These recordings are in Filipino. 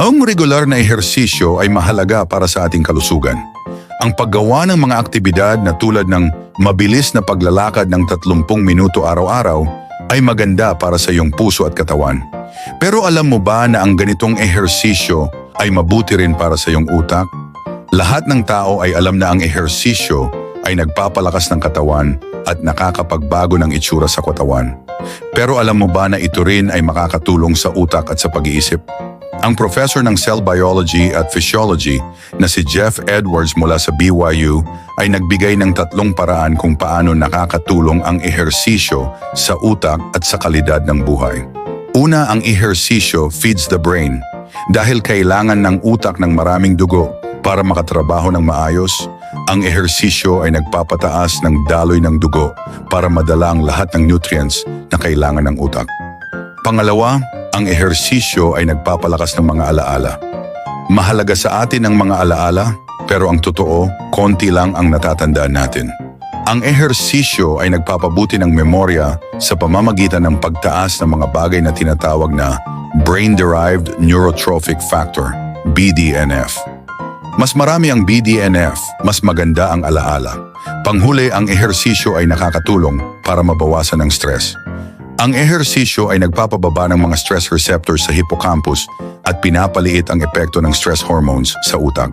Ang regular na ehersisyo ay mahalaga para sa ating kalusugan. Ang paggawa ng mga aktibidad na tulad ng mabilis na paglalakad ng 30 minuto araw-araw ay maganda para sa iyong puso at katawan. Pero alam mo ba na ang ganitong ehersisyo ay mabuti rin para sa iyong utak? Lahat ng tao ay alam na ang ehersisyo ay nagpapalakas ng katawan at nakakapagbago ng itsura sa katawan. Pero alam mo ba na ito rin ay makakatulong sa utak at sa pag-iisip? Ang professor ng cell biology at physiology na si Jeff Edwards mula sa BYU ay nagbigay ng tatlong paraan kung paano nakakatulong ang ehersisyo sa utak at sa kalidad ng buhay. Una, ang ehersisyo feeds the brain dahil kailangan ng utak ng maraming dugo para makatrabaho ng maayos. Ang ehersisyo ay nagpapataas ng daloy ng dugo para madala ang lahat ng nutrients na kailangan ng utak. Pangalawa, ang ehersisyo ay nagpapalakas ng mga alaala. Mahalaga sa atin ang mga alaala, pero ang totoo, konti lang ang natatandaan natin. Ang ehersisyo ay nagpapabuti ng memorya sa pamamagitan ng pagtaas ng mga bagay na tinatawag na Brain-Derived Neurotrophic Factor, BDNF. Mas marami ang BDNF, mas maganda ang alaala. Panghuli, ang ehersisyo ay nakakatulong para mabawasan ang stress. Ang ehersisyo ay nagpapababa ng mga stress receptors sa hippocampus at pinapaliit ang epekto ng stress hormones sa utak.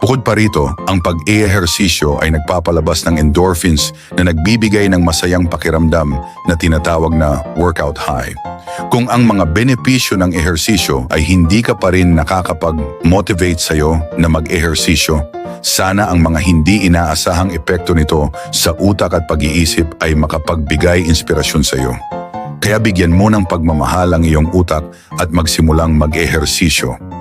Bukod pa rito, ang pag-ehersisyo ay nagpapalabas ng endorphins na nagbibigay ng masayang pakiramdam na tinatawag na workout high. Kung ang mga benepisyo ng ehersisyo ay hindi ka pa rin nakakapag-motivate sa'yo na mag-ehersisyo, sana ang mga hindi inaasahang epekto nito sa utak at pag-iisip ay makapagbigay inspirasyon sa iyo. Kaya bigyan mo ng pagmamahal ang iyong utak at magsimulang mag-ehersisyo.